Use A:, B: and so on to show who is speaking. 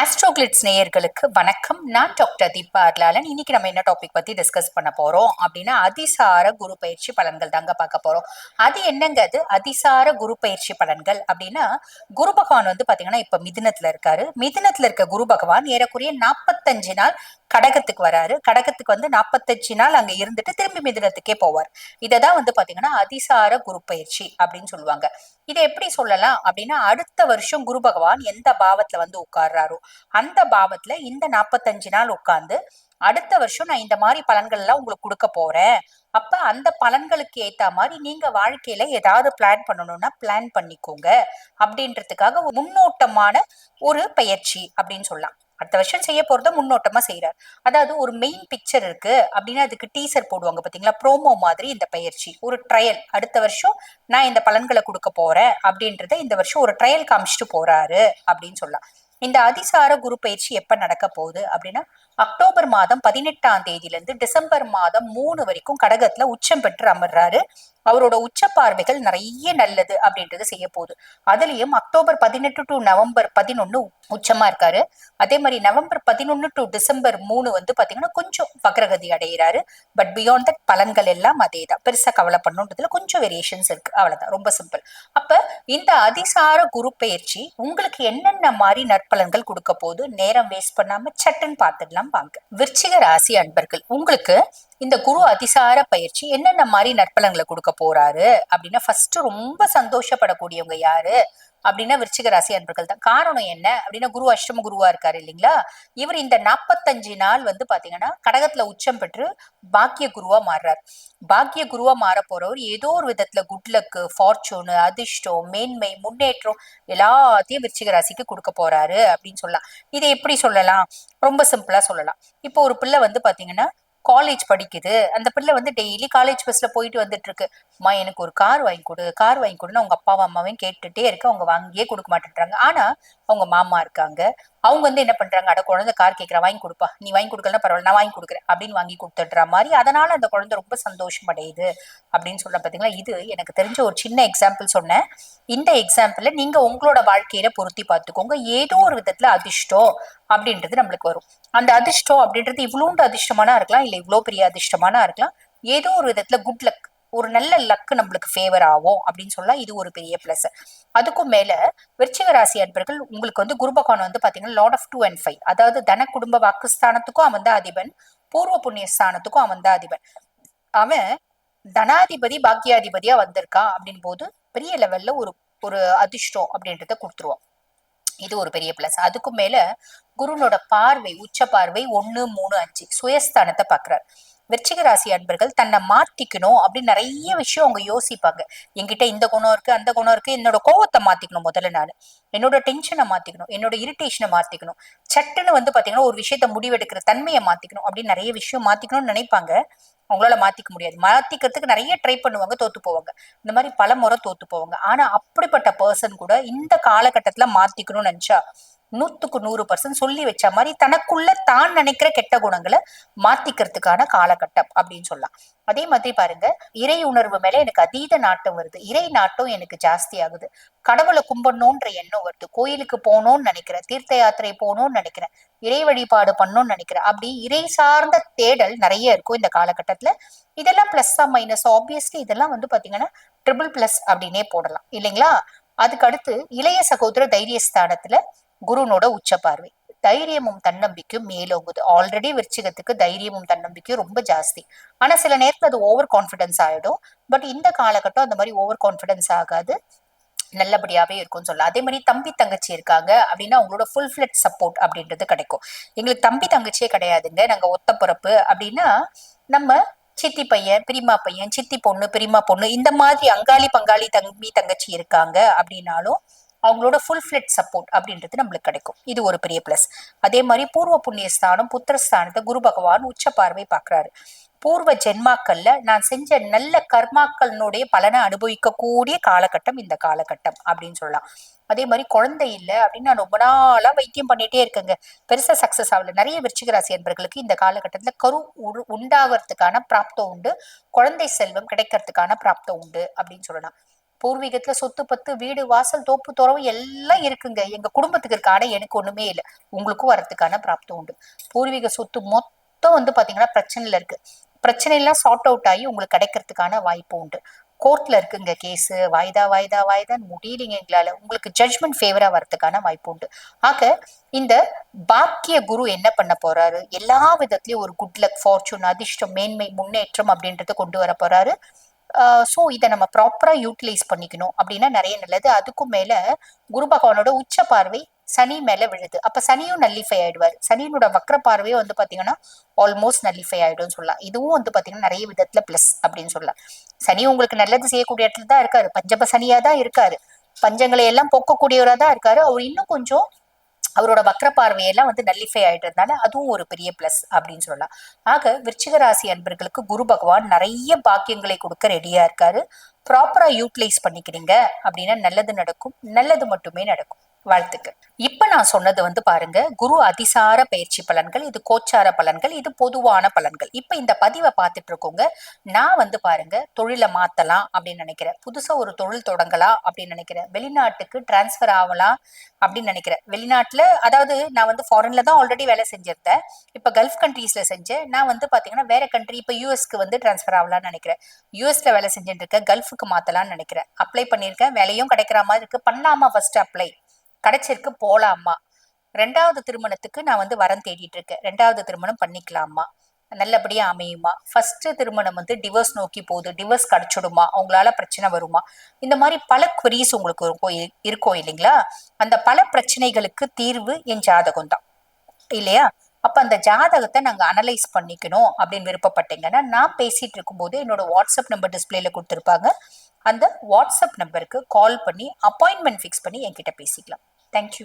A: ஆஸ்ட்ரோகிளிட்ஸ் நேயர்களுக்கு வணக்கம். நான் டாக்டர் தீபா அர்லாலன். இன்னைக்கு நம்ம என்ன டாபிக் பத்தி டிஸ்கஸ் பண்ண போறோம் அப்படின்னா அதிசார குரு பயிற்சி பலன்கள் தாங்க பார்க்க போறோம். அது என்னங்க அது அதிசார குரு பயிற்சி பலன்கள் அப்படின்னா குரு பகவான் வந்து பாத்தீங்கன்னா இப்ப மிதினத்துல இருக்காரு. மிதினத்துல இருக்க குரு பகவான் ஏறக்குறைய நாற்பத்தஞ்சு நாள் கடகத்துக்கு வராரு. கடகத்துக்கு வந்து நாற்பத்தஞ்சு நாள் அங்க இருந்துட்டு திரும்பி மிதினத்துக்கே போவார். இததான் வந்து பாத்தீங்கன்னா அதிசார குரு பயிற்சி அப்படின்னு சொல்லுவாங்க. இதை எப்படி சொல்லலாம் அப்படின்னா அடுத்த வருஷம் குரு பகவான் எந்த பாவத்துல வந்து உட்கார்றாரோ அந்த பாவத்துல இந்த நாற்பத்தஞ்சு நாள் உட்கார்ந்து அடுத்த வருஷம் நான் இந்த மாதிரி பலன்கள் எல்லாம் உங்களுக்கு கொடுக்க போறேன். அப்ப அந்த பலன்களுக்கு ஏத்த மாதிரி நீங்க வாழ்க்கையில ஏதாவது பிளான் பண்ணணும்னா பிளான் பண்ணிக்கோங்க. அப்படின்றதுக்காக முன்னோட்டமான ஒரு பயிற்சி அப்படின்னு சொல்லலாம். அடுத்த வருஷம் செய்ய போறத முன்னோட்டமா செய்யறாரு அதாவது ஒரு மெயின் பிக்சர் இருக்கு அப்படின்னா அதுக்கு டீசர் போடுவாங்க பாத்தீங்களா? ப்ரோமோ மாதிரி இந்த பயிற்சி. ஒரு ட்ரையல் அடுத்த வருஷம் நான் இந்த பலன்களை கொடுக்க போறேன் அப்படின்றத இந்த வருஷம் ஒரு ட்ரையல் காமிச்சிட்டு போறாரு அப்படின்னு சொல்லலாம். இந்த அதிசார குரு பயிற்சி எப்ப நடக்க போகுது அப்படின்னா அக்டோபர் மாதம் பதினெட்டாம் தேதியில இருந்து டிசம்பர் மாதம் மூணு வரைக்கும் கடகத்துல உச்சம் பெற்று அமர்றாரு. அவரோட உச்ச பார்வைகள் நிறைய நல்லது அப்படின்றது செய்ய போகுது. அதுலயும் அக்டோபர் பதினெட்டு டு நவம்பர் பதினொன்னு உச்சமா இருக்காரு. அதே மாதிரி நவம்பர் பதினொன்னு டு டிசம்பர் மூணு வந்து பாத்தீங்கன்னா கொஞ்சம் வக்ரகதி அடைகிறாரு பட் பியாண்ட் தட் பலன்கள் எல்லாம் அதே தான் பெருசா கவலை பண்ணுன்றதுல கொஞ்சம் வேரியேஷன்ஸ் இருக்கு. அவ்வளவுதான். ரொம்ப சிம்பிள் அப்ப இந்த அதிசார குரு பயிற்சி உங்களுக்கு என்னென்ன மாதிரி நற்பலன்கள் கொடுக்க போகுது நேரம் வேஸ்ட் பண்ணாம சட்டுன்னு பார்த்துடலாம் வாங்க. விருச்சிக ராசி அன்பர்கள் உங்களுக்கு இந்த குரு அதிசார பயிற்சி என்னென்ன மாதிரி நற்பலங்களை கொடுக்க போறாரு அப்படின்னா ஃபர்ஸ்ட் ரொம்ப சந்தோஷப்படக்கூடியவங்க யாரு அப்படின்னா விருச்சிக ராசி அன்பர்கள் தான். காரணம் என்ன அப்படின்னா குரு அஷ்டம குருவா இருக்காரு இல்லைங்களா? இவர் இந்த நாற்பத்தஞ்சு நாள் வந்து பாத்தீங்கன்னா கடகத்துல உச்சம் பெற்று பாக்கிய குருவா மாறுறாரு. பாக்கிய குருவா மாற போறவர் ஏதோ ஒரு விதத்துல குட்லக்கு ஃபார்ச்சூனு அதிர்ஷ்டம் மேன்மை முன்னேற்றம் எல்லாத்தையும் விருச்சிக ராசிக்கு கொடுக்க போறாரு அப்படின்னு சொல்லலாம். இதை எப்படி சொல்லலாம்? ரொம்ப சிம்பிளா சொல்லலாம். இப்போ ஒரு பிள்ளை வந்து பாத்தீங்கன்னா காலேஜ் படிக்குது. அந்த பிள்ளை வந்து டெய்லி காலேஜ் பஸ்ல போயிட்டு வந்துட்டு இருக்கு அம்மா எனக்கு ஒரு கார் வாங்கி கொடு. கார் வாங்கி கொடுன்னு அவங்க அப்பாவும் அம்மாவையும் கேட்டுட்டே இருக்கு. அவங்க வாங்கியே கொடுக்க மாட்டேன்றாங்க. ஆனா அவங்க மாமா இருக்காங்க. அவங்க வந்து என்ன பண்றாங்க? அட குழந்தை கார் கேட்கற வாங்கி கொடுப்பா. நீ வாங்கி கொடுக்கலன்னா பரவாயில்ல நான் வாங்கி கொடுக்குறேன் அப்படின்னு வாங்கி கொடுத்துடுற மாதிரி அதனால அந்த குழந்தை ரொம்ப சந்தோஷம் அடையுது அப்படின்னு சொல்ல பாத்தீங்களா? இது எனக்கு தெரிஞ்ச ஒரு சின்ன எக்ஸாம்பிள் சொன்னேன். இந்த எக்ஸாம்பிள்ல நீங்க உங்களோட வாழ்க்கையில பொருத்தி பார்த்துக்கோங்க. ஏதோ ஒரு விதத்துல அதிர்ஷ்டம் அப்படின்றது நம்மளுக்கு வரும். அந்த அதிர்ஷ்டம் அப்படின்றது இவ்வளோண்டு அதிர்ஷ்டமானா இருக்கலாம் இல்ல இவ்வளோ பெரிய அதிர்ஷ்டமானா இருக்கலாம். ஏதோ ஒரு விதத்துல குட் லக் ஒரு நல்ல லக்கு நம்மளுக்கு ஃபேவர் ஆகும் அப்படின்னு சொல்லலாம் இது ஒரு பெரிய பிளஸ் அதுக்கும் மேல விருச்சிக ராசி அன்பர்கள் உங்களுக்கு வந்து குருபகவான் வந்து பாத்தீங்கன்னா lord of two and five அதாவது தன குடும்ப வாக்குஸ்தானத்துக்கும் அவன் தான் அதிபன். பூர்வ புண்ணிய ஸ்தானத்துக்கும் அவன் தான் அதிபன். அவன் தனாதிபதி பாக்கியாதிபதியா வந்திருக்கான் அப்படின் போது பெரிய லெவல்ல ஒரு ஒரு அதிர்ஷ்டம் அப்படின்றத கொடுத்துருவான் இது ஒரு பெரிய பிளஸ் அதுக்கும் மேல குருனோட பார்வை உச்ச பார்வை ஒன்னு மூணு அஞ்சு சுயஸ்தானத்தை பாக்குறாரு விருச்சிக ராசி அன்பர்கள் தன்னை மாத்திக்கணும் அப்படின்னு நிறைய விஷயம் அவங்க யோசிப்பாங்க. என்கிட்ட இந்த குணம் இருக்கு அந்த குணம் இருக்கு என்னோட கோவத்தை மாத்திக்கணும் முதல்ல நான். என்னோட டென்ஷனை மாத்திக்கணும் என்னோட இரிட்டேஷனை மாத்திக்கணும். சட்டுன்னு வந்து பாத்தீங்கன்னா ஒரு விஷயத்த முடிவெடுக்கிற தன்மையை மாத்திக்கணும் அப்படின்னு நிறைய விஷயம் மாத்திக்கணும்னு நினைப்பாங்க. அவங்களால மாத்திக்க முடியாது. மாத்திக்கிறதுக்கு நிறைய ட்ரை பண்ணுவாங்க தோத்து போவாங்க. இந்த மாதிரி பல முறை தோத்து போவாங்க. ஆனா அப்படிப்பட்ட பர்சன் கூட இந்த காலகட்டத்துல மாத்திக்கணும்னு நினைச்சா நூத்துக்கு நூறு பர்சன்ட் சொல்லி வச்ச மாதிரி தனக்குள்ள தான் நினைக்கிற கெட்ட குணங்களை மாத்திக்கிறதுக்கான காலகட்டம் அப்படின்னு சொல்லலாம். அதே மாதிரி பாருங்க இறை உணர்வு மேல எனக்கு அதீத நாட்டம் வருது. இறை நாட்டம் எனக்கு ஜாஸ்தி ஆகுது. கடவுளை கும்பிடணும்ன்ற எண்ணம் வருது. கோயிலுக்கு போகணும்னு நினைக்கிறேன் தீர்த்த யாத்திரை போகணும்னு நினைக்கிறேன் இறை வழிபாடு பண்ணணும்னு நினைக்கிறேன். அப்படி இறை சார்ந்த தேடல் நிறைய இருக்கும் இந்த காலகட்டத்துல. இதெல்லாம் பிளஸ்ஸா மைனஸ் ஆப்வியஸ்லி இதெல்லாம் வந்து பாத்தீங்கன்னா ட்ரிபிள் பிளஸ் அப்படின்னே போடலாம். இல்லைங்களா? அதுக்கு அடுத்து இளைய சகோதர தைரியஸ்தானத்துல குருனோட உச்ச பார்வை தைரியமும் தன்னம்பிக்கையும் மேலோங்குது. ஆல்ரெடி விருச்சிகத்துக்கு தைரியமும் தன்னம்பிக்கையும் ரொம்ப ஜாஸ்தி. ஆனா சில நேரத்துல அது ஓவர் கான்பிடன்ஸ் ஆயிடும். பட் இந்த காலகட்டம் அந்த மாதிரி ஓவர் கான்பிடன்ஸ் ஆகாது. நல்லபடியாவே இருக்கும்னு சொல்லலாம். அதே மாதிரி தம்பி தங்கச்சி இருக்காங்க அப்படின்னா அவங்களோட ஃபுல் ஃபிளட் சப்போர்ட் அப்படின்றது கிடைக்கும். எங்களுக்கு தம்பி தங்கச்சியே கிடையாதுங்க. நாங்க ஒத்த பிறப்பு அப்படின்னா நம்ம சித்தி பையன் பிரிமா பையன் சித்தி பொண்ணு பிரிமா பொண்ணு இந்த மாதிரி அங்காளி பங்காளி தம்பி தங்கச்சி இருக்காங்க அப்படின்னாலும் அவங்களோட ஃபுல் ஃபிளட் சப்போர்ட் அப்படின்றது நம்மளுக்கு கிடைக்கும். இது ஒரு பெரிய பிளஸ் அதே மாதிரி பூர்வ புண்ணிய ஸ்தானம் புத்திரஸ்தானத்தை குரு பகவான் உச்ச பார்வை பார்க்குறாரு. பூர்வ ஜென்மாக்கள்ல நான் செஞ்ச நல்ல கர்மாக்களினுடைய பலனை அனுபவிக்கக்கூடிய காலகட்டம் இந்த காலகட்டம் அப்படின்னு சொல்லலாம். அதே மாதிரி குழந்தை இல்லை அப்படின்னு நான் ரொம்ப நாளா வைத்தியம் பண்ணிட்டே இருக்கேங்க. பெருசா சக்சஸ் ஆகல. நிறைய விருச்சிகராசி என்பர்களுக்கு இந்த காலகட்டத்துல கரு உரு- உண்டாகிறதுக்கான பிராப்தம் உண்டு. குழந்தை செல்வம் கிடைக்கிறதுக்கான பிராப்தம் உண்டு அப்படின்னு சொல்லலாம். பூர்வீகத்துல சொத்து பத்து வீடு வாசல் தோப்பு துறவு எல்லாம் இருக்குங்க. எங்க குடும்பத்துக்கு இருக்க ஆனா எனக்கு ஒண்ணுமே இல்லை. உங்களுக்கும் வரதுக்கான பிராப்தம் உண்டு. பூர்வீக சொத்து மொத்தம் வந்து பாத்தீங்கன்னா பிரச்சனையில இருக்கு. பிரச்சனை எல்லாம் சார்ட் அவுட் ஆகி உங்களுக்கு கிடைக்கிறதுக்கான வாய்ப்பு உண்டு. கோர்ட்ல இருக்குங்க கேஸ் வாய்தா வாய்தா வாய்தான்னு முடியலீங்க எங்களால. உங்களுக்கு ஜட்ஜ்மெண்ட் ஃபேவரா வரதுக்கான வாய்ப்பு உண்டு. ஆக இந்த பாக்கிய குரு என்ன பண்ண போறாரு? எல்லா விதத்திலயும் ஒரு குட் லக் ஃபார்ச்சூன் அதிர்ஷ்டம் மேன்மை முன்னேற்றம் அப்படின்றத கொண்டு வர போறாரு. ஸோ இதை நம்ம ப்ராப்பராக யூட்டிலைஸ் பண்ணிக்கணும் அப்படின்னா நிறைய நல்லது. அதுக்கும் மேலே குரு பகவானோட உச்ச பார்வை சனி மேலே விழுது. அப்போ சனியும் நல்லிஃபை ஆயிடுவார். சனியினோட வக்ர பார்வையும் வந்து பார்த்தீங்கன்னா ஆல்மோஸ்ட் நல்லிஃபை ஆகிடும்னு சொல்லலாம். இதுவும் வந்து பார்த்தீங்கன்னா நிறைய விதத்தில் ப்ளஸ் அப்படின்னு சொல்லலாம். சனி உங்களுக்கு நல்லது செய்யக்கூடிய இடத்துல தான் இருக்காரு. பஞ்சப சனியாக தான் இருக்காரு. பஞ்சங்களை எல்லாம் போக்கக்கூடியவராக தான் இருக்காரு. அவர் இன்னும் கொஞ்சம் அவரோட வக்ர பார்வையெல்லாம் வந்து நல்லிஃபை ஆயிட்டதுனால அதுவும் ஒரு பெரிய பிளஸ் அப்படின்னு சொல்லலாம். ஆக விருச்சிக ராசி அன்பர்களுக்கு குரு பகவான் நிறைய பாக்கியங்களை கொடுக்க ரெடியா இருக்காரு. ப்ராப்பரா யூட்டிலைஸ் பண்ணிக்கிறீங்க அப்படின்னா நல்லது நடக்கும். நல்லது மட்டுமே நடக்கும். வாழ்த்துக்கள். இப்ப நான் சொன்னது வந்து பாருங்க குரு அதிசார பயிற்சி பலன்கள் இது கோச்சார பலன்கள் இது பொதுவான பலன்கள். இப்ப இந்த பதிவை பார்த்துட்டு இருக்கோங்க. நான் வந்து பாருங்க தொழிலை மாத்தலாம் அப்படின்னு நினைக்கிறேன். புதுசா ஒரு தொழில் தொடங்கலாம் அப்படின்னு நினைக்கிறேன். வெளிநாட்டுக்கு டிரான்ஸ்ஃபர் ஆகலாம் அப்படின்னு நினைக்கிறேன். வெளிநாட்டுல அதாவது நான் வந்து ஃபாரின்ல தான் ஆல்ரெடி வேலை செஞ்சிருந்தேன். இப்ப கல்ஃப் கண்ட்ரீஸ்ல செஞ்சேன். நான் வந்து பாத்தீங்கன்னா வேற கண்ட்ரி இப்ப யூஎஸ்க்கு வந்து டிரான்ஸ்ஃபர் ஆகலாம்னு நினைக்கிறேன். யூஎஸ்ல வேலை செஞ்சுட்டு இருக்கேன் கல்ஃபுக்கு மாத்தலாம்னு நினைக்கிறேன். அப்ளை பண்ணியிருக்கேன் வேலையும் கிடைக்கிற மாதிரி இருக்கு. பண்ணலாமா ஃபர்ஸ்ட் அப்ளை கிடைச்சிருக்கு போலாமா ரெண்டாவது திருமணத்துக்கு நான் வந்து வரம் தேடிட்டு இருக்கேன் ரெண்டாவது திருமணம் பண்ணிக்கலாமா நல்லபடியா அமையுமா? ஃபர்ஸ்ட் திருமணம் வந்து டிவோர்ஸ் நோக்கி போகுது. டிவோர்ஸ் கிடைச்சிடுமா? அவங்களால பிரச்சனை வருமா? இந்த மாதிரி பல குவரிஸ் உங்களுக்கு இருக்கும் இருக்கும் இல்லைங்களா? அந்த பல பிரச்சனைகளுக்கு தீர்வு என் ஜாதகம் தான். இல்லையா? அப்ப அந்த ஜாதகத்தை நாங்க அனலைஸ் பண்ணிக்கணும் அப்படின்னு விருப்பப்பட்டீங்கன்னா நான் பேசிட்டு இருக்கும்போது என்னோட வாட்ஸ்அப் நம்பர் டிஸ்பிளேல கொடுத்துருப்பாங்க. அந்த வாட்ஸ்அப் நம்பருக்கு கால் பண்ணி அப்பாயின்மெண்ட் ஃபிக்ஸ் பண்ணி என்கிட்ட பேசிக்கலாம். Thank you.